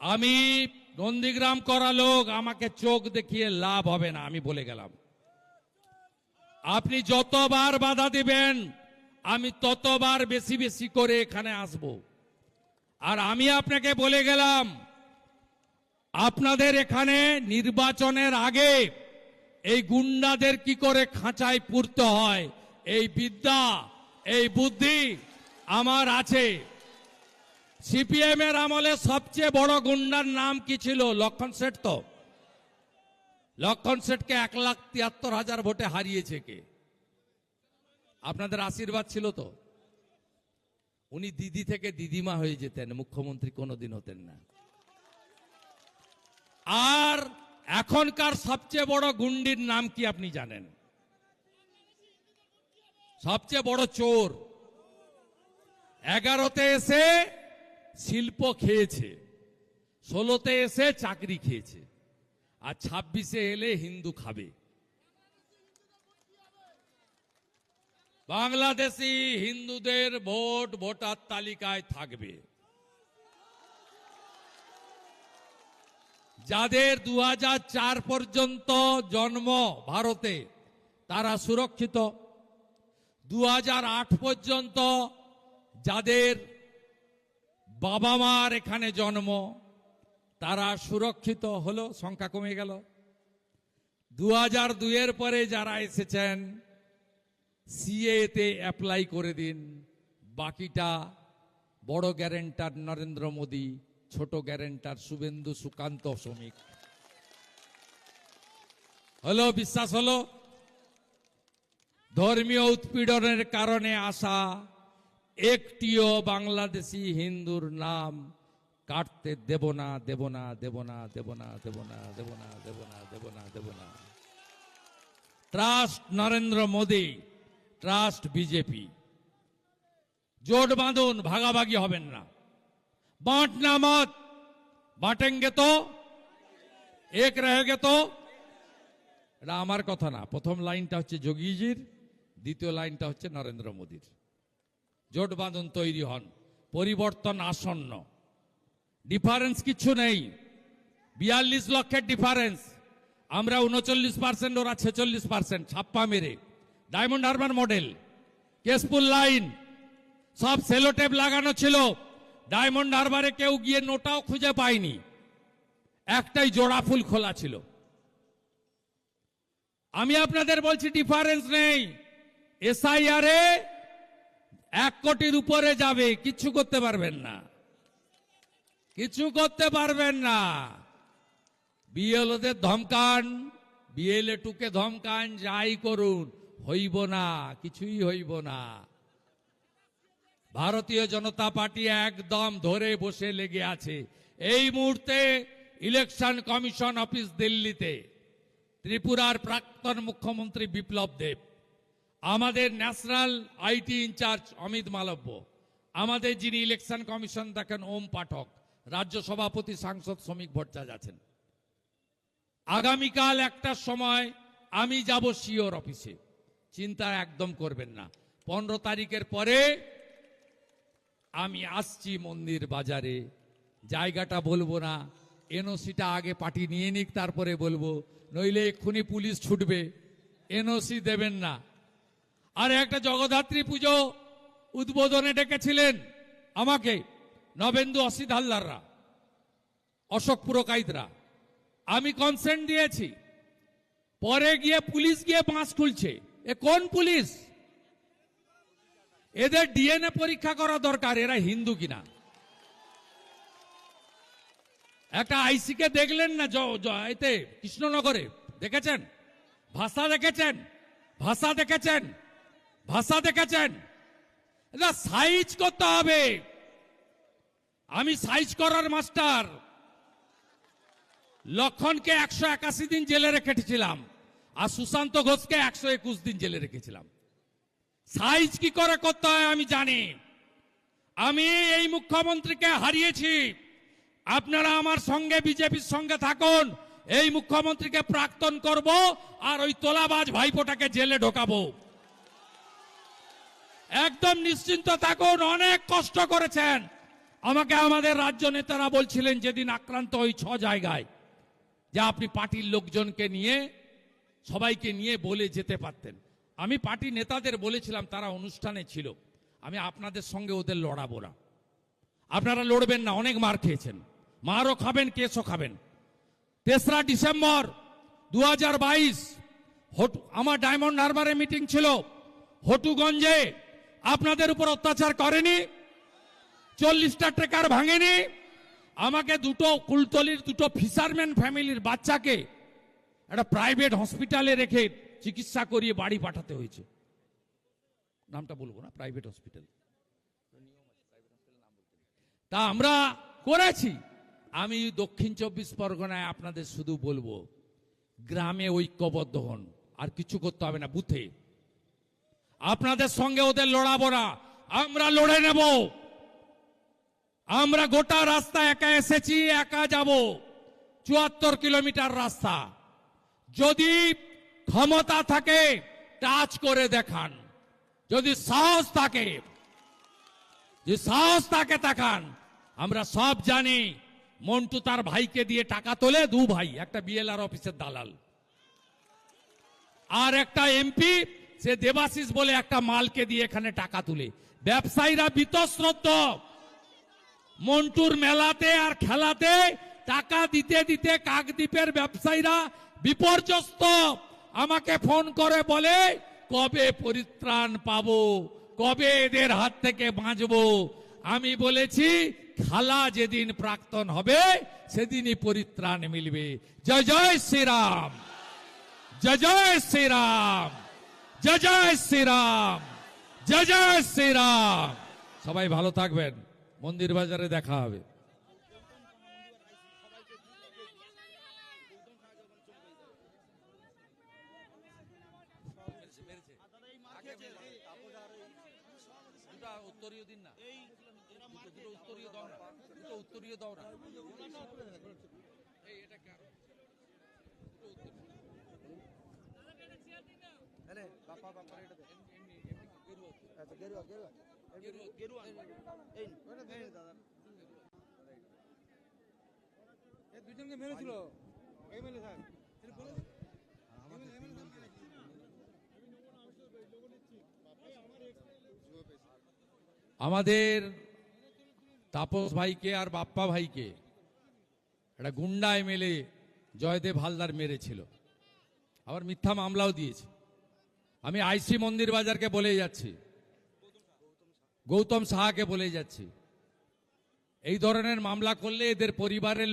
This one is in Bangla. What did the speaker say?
আমি নন্দীগ্রাম করা লোক, আমাকে চোখ দেখিয়ে লাভ হবে না, আমি বলে গেলাম। আপনি যতবার বাধা দিবেন, আমি ততবার বেশি বেশি করে এখানে আসব। আর আমি আপনাকে বলে গেলাম, আপনাদের এখানে নির্বাচনের আগে এই গুন্ডাদের কি করে খাঁচায় পুরতে হয়? এই বিদ্যা, এই বুদ্ধি আমার আছে। সিপিএম এর আমলে সবচেয়ে বড় গুন্ডার নাম কি ছিল? লক্ষণ শেঠ তো। লক্ষণ শেঠকে এক লাখ তিয়াত্তর হাজার ভোটে হারিয়েছে কে? আপনাদের আশীর্বাদ ছিল তো। উনি দিদি থেকে দিদিমা হয়ে যেতেন, মুখ্যমন্ত্রী কোনোদিন হতেন না। আর এখনকার সবচেয়ে বড় গুন্ডির নাম কি আপনি জানেন? সবচেয়ে বড় চোর। এগারোতে এসে শিল্প খেয়েছে, ষোলোতে এসে চাকরি খেয়েছে, আর ছাব্বিশে এলে হিন্দু খাবে। বাংলাদেশি হিন্দুদের ভোট ভোটার তালিকায় থাকবে। যাদের দু হাজার চার পর্যন্ত জন্ম ভারতে, তারা সুরক্ষিত। দু হাজার আট পর্যন্ত যাদের বাবা মার এখানে জন্ম, তারা সুরক্ষিত হলো, সংখ্যা কমে গেল। দু হাজার দুইয়ের পরে যারা এসেছেন সিএতে অ্যাপ্লাই করে দিন। বাকিটা বড় গ্যারেন্টার নরেন্দ্র মোদী, ছোট গ্যারেন্টার শুভেন্দু সুকান্ত শ্রমিক। হলো, বিশ্বাস হলো? ধর্মীয় উৎপীড়নের কারণে আসা একটিও বাংলাদেশি হিন্দুর নাম কাটতে দেব না দেব না দেব না দেব না দেব না দেব না দেব না দেব না দেব না। Trust Narendra Modi trust BJP জোট বাঁধুন, ভাগাভাগি হবেন না। বাঁট না মত, বাঁটেঙ্গে তো, এক রহেগে তো। এটা আমার কথা না। প্রথম লাইনটা হচ্ছে যোগীজির, দ্বিতীয় লাইনটা হচ্ছে নরেন্দ্র মোদীর। জোট বাঁধন তৈরি হন। পরিবর্তন আসন্ন। ডিফারেন্স কিছু নেই। বিয়াল্লিশ লক্ষের ডিফারেন্স। আমরা উনচল্লিশ পার্সেন্ট, ওরা ছেচল্লিশ পার্সেন্ট, ছাপ্পা মেরে। ডায়মন্ড হারবার মডেল। কেশপুর লাইন। সব সেলোটেপ লাগানো ছিল। ডায়মন্ড হারবারে কেউ গিয়ে নোটাও খুঁজে পায়নি। একটাই জোড়া ফুল খোলা ছিল। আমি আপনাদের বলছি, ডিফারেন্স নেই। এসআইআর এক কোটির উপরে যাবে, কিছু করতে পারবেন না। কিছু করতে পারবেন না। বিএলওদের ধমকান বিএলএ টুকে ধমকান, যাই করুন, হইব না, কিছুই হইব না। ভারতীয় জনতা পার্টি একদম ধরে বসে লেগে আছে। এই মুহূর্তে ইলেকশন কমিশন অফিস দিল্লিতে, ত্রিপুরার প্রাক্তন মুখ্যমন্ত্রী বিপ্লব দেব। আমাদের national IT incharge Amit Malviya, আমাদের যিনি ইলেকশন কমিশন দেখেন ওম পাঠক, রাজ্য সভাপতি সাংসদ শ্রমিক ভট্টাচার্য আছেন। আগামীকাল একটার সময় আমি যাব সিওর অফিসে। চিন্তা একদম করবেন না। পনেরো তারিখের পরে আমি আসছি মন্দির বাজারে। জায়গাটা বলব না, এনওসিটা আগে পার্টি নিয়ে নিক, তারপরে বলব। নইলে এক্ষুনি পুলিশ ছুটবে। এনওসি দেবেন না। আর একটা জগদ্ধাত্রী পুজো উদ্বোধনে ডেকেছিলেন আমাকে, নবেন্দু অসিত হালদাররা, অশোক পুরকাইতরা। আমি কনসেন্ট দিয়েছি। পরে গিয়ে পুলিশ গিয়ে বাঁশ খুলছে। এ কোন পুলিশ? এদের ডিএনএ পরীক্ষা করা দরকার, এরা হিন্দু কিনা? একটা আইসিকে দেখলেন না এতে, কৃষ্ণনগরে, দেখেছেন? ভাষা দেখেছেন? ভাষা দেখেছেন? ভাষা দেখেছেন? এটা সাইজ করতে হবে। আমি সাইজ করার মাস্টার। লক্ষণকে একশো একাশি দিন জেলে রেখেছিলাম, আর সুশান্ত ঘোষকে একশো একুশ দিন জেলে রেখেছিলাম। সাইজ কি করে করতে হয় আমি জানি। আমি এই মুখ্যমন্ত্রীকে হারিয়েছি। আপনারা আমার সঙ্গে, বিজেপির সঙ্গে থাকুন। এই মুখ্যমন্ত্রীকে প্রাক্তন করব আর ওই তোলাবাজ ভাইপোটাকে জেলে ঢোকাবো। একদম নিশ্চিন্ত থাকুন, অনেক কষ্ট করেছেন। আমাকে আমাদের রাজ্য নেতারা বলছিলেন যেদিন আক্রান্ত ওই ছ জায়গায়, যে আপনি পার্টির লোকজনকে নিয়ে, সবাইকে নিয়ে বলে যেতে পারতেন। আমি পার্টি নেতাদের বলেছিলাম, তারা অনুষ্ঠানে ছিল। আমি আপনাদের সঙ্গে ওদের লড়াবো না। আপনারা লড়বেন না, অনেক মার খেয়েছেন। মারও খাবেন, কেসও খাবেন। তেসরা ডিসেম্বর দু হটু আমার ডায়মন্ড হারবারে মিটিং ছিল, হটুগঞ্জে আপনাদের উপর অত্যাচার করেনি, চল্লিশটা ট্রেকার ভাঙেনি, আমাকে দুটো কুলতলির, দুটো ফিশারম্যান ফ্যামিলির বাচ্চাকে একটা প্রাইভেট হসপিটালে রেখে চিকিৎসা করিয়ে বাড়ি পাঠাতে হয়েছে। নামটা বলব না, প্রাইভেট হসপিটাল। তা আমরা করেছি। আমি দক্ষিণ চব্বিশ পরগনায় আপনাদের শুধু বলব, গ্রামে ঐক্যবদ্ধ হন, আর কিছু করতে হবে না, বুথে। আপনাদের সঙ্গে ওদের লড়াবো না। আমরা লড়ে নেব। আমরা গোটা রাস্তা একা এসেছি, একা যাব। চুয়াত্তর কিলোমিটার রাস্তা। যদি ক্ষমতা থাকে, টাচ করে দেখান। যদি সাহস থাকে যে সাহস তাকে তাকান আমরা সব জানি, মন্টু তার ভাইকে দিয়ে টাকা তোলে, দু ভাই, একটা বিএলআর অফিসের দালাল। আর একটা এমপি সে দেবাশিস বলে একটা মালকে দিয়ে এখানে টাকা তুলে। ব্যবসায়ীরা বিতশ্রদ্ধ। মন্টুর মেলাতে আর খেলাতে টাকা দিতে দিতে কাকদ্বীপের ব্যবসায়ীরা বিপর্যস্ত। আমাকে ফোন করে বলে, কবে পরিত্রাণ পাব? কবে এদের হাত থেকে বাঁচবো? আমি বলেছি, খালা যেদিন প্রাক্তন হবে, সেদিনই পরিত্রাণ মিলবে। জয় জয় শ্রীরাম। জয় জয় শ্রীরাম। জয় জয় শ্রীরাম, জয় জয় শ্রীরাম। সবাই ভালো থাকবেন, মন্দির বাজারে দেখা হবে। উত্তরীয় দিন না। উত্তরীয় দাও না উত্তরীয় দাও না আচ্ছা দাদা দুজনকে মেরেছিল। স্যার। আমাদের তাপস ভাইকে আর বাপ্পা ভাইকে একটা গুন্ডা এমএলএ জয়দেব হালদার মেরেছিল। আবার মিথ্যা মামলাও দিয়েছে। আমি আইসি মন্দির বাজারকে বলে যাচ্ছি। গৌতম সাহাকে বলে যাচ্ছি। এই ধরনের মামলা করলে এদের পরিবারের